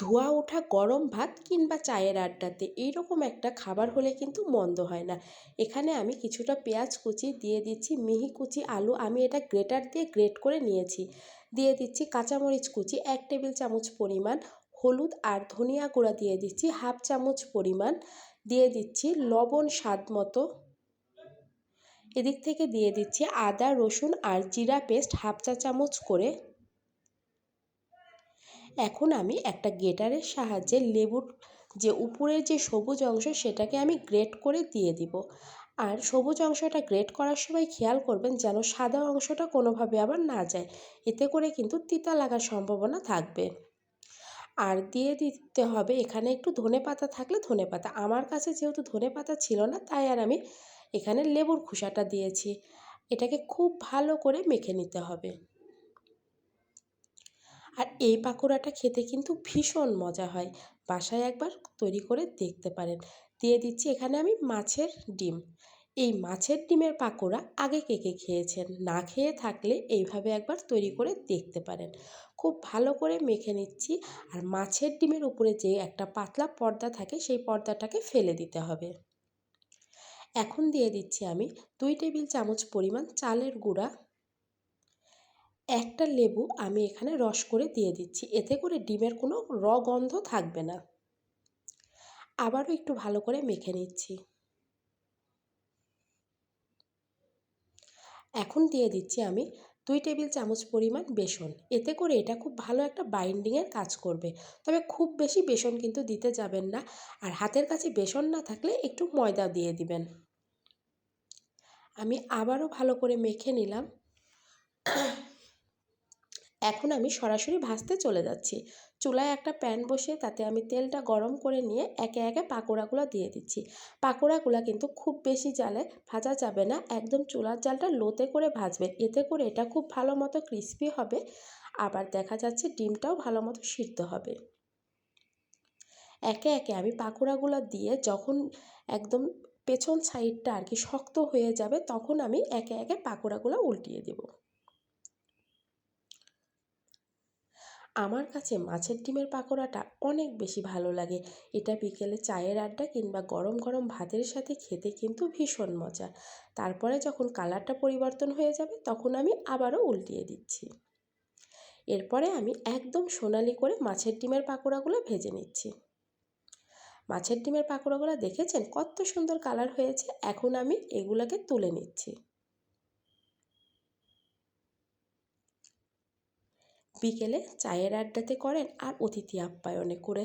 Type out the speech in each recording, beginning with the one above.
ধোঁয়া ওঠা গরম ভাত কিংবা চায়ের আড্ডাতে এইরকম একটা খাবার হলে কিন্তু মন্দ হয় না। এখানে আমি কিছুটা পেঁয়াজ কুচি দিয়ে দিচ্ছি, মিহি কুচি, আলু, আমি এটা গ্রেটার দিয়ে গ্রেট করে নিয়েছি। দিয়ে দিচ্ছি কাঁচামরিচ কুচি, এক টেবিল চামচ পরিমাণ হলুদ আর ধনিয়া গুঁড়া দিয়ে দিচ্ছি হাফ চামচ পরিমাণ। দিয়ে দিচ্ছি লবণ স্বাদ মতো। এদিক থেকে দিয়ে দিচ্ছি আদা, রসুন আর জিরা পেস্ট হাফ চা চামচ করে। এখন আমি একটা গেটারের সাহায্যে লেবুর যে উপরের যে সবুজ অংশ সেটাকে আমি গ্রেট করে দিয়ে দিব। আর সবুজ অংশটা গ্রেট করার সময় খেয়াল করবেন যেন সাদা অংশটা কোনোভাবে আবার না যায়। এতে করে কিন্তু তিতা লাগার সম্ভাবনা থাকবে। আর দিয়ে দিতে হবে এখানে একটু ধনে পাতা থাকলে ধনে পাতা। আমার কাছে যেহেতু ধনে পাতা ছিল না, তাই আর আমি এখানে লেবুর খোসাটা দিয়েছি। এটাকে খুব ভালো করে মেখে নিতে হবে। আর এই পাকোড়াটা খেতে কিন্তু ভীষণ মজা হয়। বাসায় একবার তৈরি করে দেখতে পারেন। দিয়ে দিচ্ছি এখানে আমি মাছের ডিম। এই মাছের ডিমের পাকোড়া আগে কে কে খেয়েছেন? না খেয়ে থাকলে এইভাবে একবার তৈরি করে দেখতে পারেন। খুব ভালো করে মেখে নিচ্ছি আর মাছের ডিমের উপরে যে একটা পাতলা পর্দা থাকে সেই পর্দাটাকে ফেলে দিতে হবে। এখন দিয়ে দিচ্ছি আমি দুই টেবিল চামচ পরিমাণ চালের গুঁড়া একটা লেবু আমি এখানে রস করে দিয়ে দিচ্ছি। এতে করে ডিমের কোনো র গন্ধ থাকবে না। আবারও একটু ভালো করে মেখে নিচ্ছি। এখন দিয়ে দিচ্ছি আমি দুই টেবিল চামচ পরিমাণ বেসন। এতে করে এটা খুব ভালো একটা বাইন্ডিংয়ের কাজ করবে। তবে খুব বেশি বেসন কিন্তু দিতে যাবেন না। আর হাতের কাছে বেসন না থাকলে একটু ময়দা দিয়ে দিবেন। আমি আবারও ভালো করে মেখে নিলাম। এখন আমি সরাসরি ভাজতে চলে যাচ্ছি। চুলায় একটা প্যান বসিয়ে তাতে আমি তেলটা গরম করে নিয়ে একে একে পাকোড়াগুলো দিয়ে দিচ্ছি। পাকোড়াগুলো কিন্তু খুব বেশি জালে ভাজা যাবে না, একদম চুলার জালটা লোতে করে ভাজবেন এতে করে এটা খুব ভালো মতো ক্রিস্পি হবে, আবার দেখা যাচ্ছে ডিমটাও ভালো মতো সিদ্ধ হবে। একে একে আমি পাকোড়াগুলো দিয়ে যখন একদম পেছন সাইডটা আর কি শক্ত হয়ে যাবে, তখন আমি একে একে পাকোড়াগুলো উল্টিয়ে দেবো। আমার কাছে মাছের ডিমের পাকোড়াটা অনেক বেশি ভালো লাগে। এটা বিকেলে চায়ের আড্ডা কিংবা গরম গরম ভাতের সাথে খেতে কিন্তু ভীষণ মজা। তারপরে যখন কালারটা পরিবর্তন হয়ে যাবে, তখন আমি আবারও উল্টিয়ে দিচ্ছি। এরপরে আমি একদম সোনালি করে মাছের ডিমের পাকোড়াগুলো ভেজে নিচ্ছি। মাছের ডিমের পাকোড়াগুলো দেখেছেন? কত সুন্দর কালার হয়েছে। এখন আমি এগুলোকে তুলে নিচ্ছি। বিকেলে চায়ের আড্ডাতে করেন আর অতিথি আপ্যায়নে করে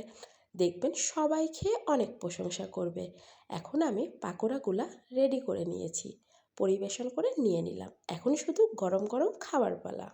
দেখবেন সবাই খেয়ে অনেক প্রশংসা করবে। এখন আমি পাকোড়াগুলা রেডি করে নিয়েছি। পরিবেশন করে নিয়ে নিলাম। এখন শুধু গরম গরম খাবার পালা।